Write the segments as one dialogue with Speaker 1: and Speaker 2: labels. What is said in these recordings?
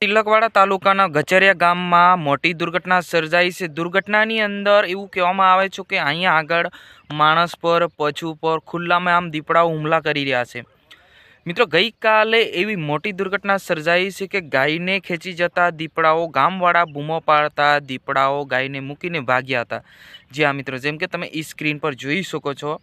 Speaker 1: તિલકવાડા તાલુકાના ગચરિયા ગામમાં મોટી દુર્ઘટના સર્જાઈ છે. દુર્ઘટનાની અંદર એવું કહેવામાં આવે છે કે અહીંયા આગળ માણસ પર, પશુ પર, ખુલ્લામાં આમ દીપડાઓ હુમલા કરી રહ્યા છે. મિત્રો, ગઈકાલે એવી મોટી દુર્ઘટના સર્જાઈ છે કે ગાયને ખેંચી જતા દીપડાઓ ગામવાળા બૂમો પાડતા દીપડાઓ ગાયને મૂકીને ભાગ્યા હતા. જ્યાં મિત્રો, જેમ કે તમે ઈ સ્ક્રીન પર જોઈ શકો છો.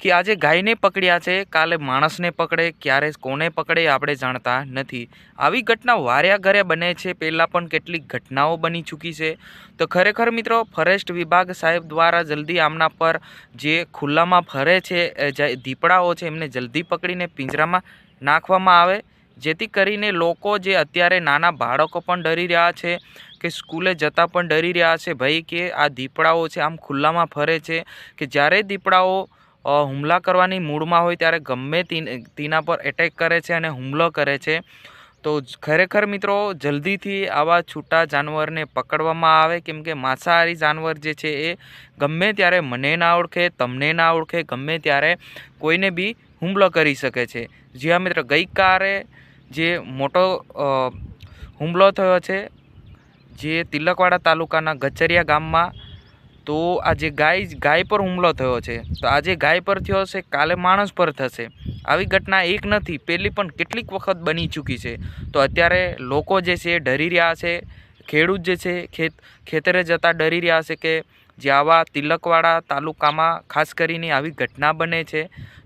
Speaker 1: કે આજે ગાયને પકડ્યા છે, કાલે માણસને પકડે, ક્યારે કોને પકડે આપણે જાણતા નથી. આવી ઘટના વાર્યા ઘરે બને છે, પહેલાં પણ કેટલીક ઘટનાઓ બની ચૂકી છે. તો ખરેખર મિત્રો, ફોરેસ્ટ વિભાગ સાહેબ દ્વારા જલ્દી આમના પર જે ખુલ્લામાં ફરે છે જે દીપડાઓ છે, એમને જલ્દી પકડીને પિંજરામાં નાખવામાં આવે. જેથી કરીને લોકો જે અત્યારે નાના બાળકો પણ ડરી રહ્યા છે, કે સ્કૂલે જતાં પણ ડરી રહ્યા છે, ભાઈ કે આ દીપડાઓ છે, આમ ખુલ્લામાં ફરે છે, કે જ્યારે દીપડાઓ હુમલા કરવાની મૂડમાં હોય ત્યારે ગમે તેના પર એટેક કરે છે અને હુમલો કરે છે. તો ખરેખર મિત્રો, જલ્દીથી આવા છૂટા જાનવરને પકડવામાં આવે, કેમ કે માંસાહારી જાનવર જે છે એ ગમે ત્યારે મને ના ઓળખે, તમને ના ઓળખે, ગમે ત્યારે કોઈને બી હુમલો કરી શકે છે. જી હા મિત્રો, ગઈકાલે જે મોટો હુમલો થયો છે, જે તિલકવાડા તાલુકાના ગચરિયા ગામમાં તો આજે ગાય ગાય પર હુમલો થયો છે, તો આજે ગાય પર થયો છે, કાલે માણસ પર થશે. આવી ઘટના એક નથી, પહેલી પણ કેટલીક વખત બની ચૂકી છે. તો અત્યારે લોકો જે છે, ડરી રહ્યા છે, ખેડૂત જે છે, ખેત, ખેતરે જતાં ડરી રહ્યા છે કે જે આવા તિલકવાડા તાલુકામાં ખાસ કરીને આવી ઘટના બને છે.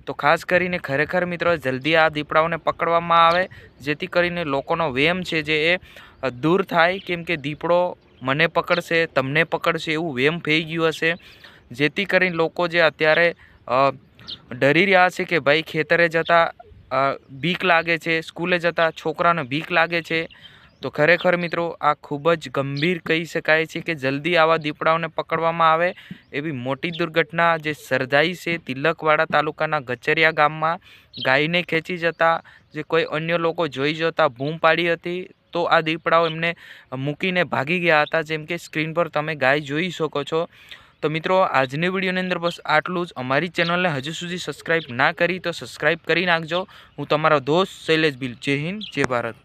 Speaker 1: તો ખાસ કરીને ખરેખર મિત્રો, જલ્દી આ દીપડાઓને પકડવામાં આવે, જેથી કરીને લોકોનો વેમ છે જે એ દૂર થાય, કેમ કે દીપડો મને પકડશે, તમને પકડશે એવું વેમ થઈ ગયું હશે. જેથી કરીને લોકો જે અત્યારે ડરી રહ્યા છે કે ભાઈ ખેતરે જતાં બીક લાગે છે, સ્કૂલે જતાં છોકરાને બીક લાગે છે. તો ખરેખર મિત્રો, આ ખૂબ જ ગંભીર કહી શકાય છે કે જલ્દી આવા દીપડાઓને પકડવામાં આવે એવી મોટી દુર્ઘટના જે સર્જાઈ છે તિલકવાડા તાલુકાના ગચરિયા ગામમાં ગાયને ખેંચી જતા, જે કોઈ અન્ય લોકો જોઈ જતા બૂમ પાડી હતી. તો આ દીપડાઓ એમને મૂકીને ભાગી ગયા હતા, જેમ કે સ્ક્રીન પર તમે ગાય જોઈ શકો છો. તો મિત્રો, આજની વિડીયોની અંદર બસ આટલું જ. અમારી ચેનલને હજુ સુધી સબસ્ક્રાઈબ ના કરી તો સબસ્ક્રાઈબ કરી નાખજો. હું તમારો દોસ્ત શૈલેષ બિલ. જય હિન્દ, જય ભારત.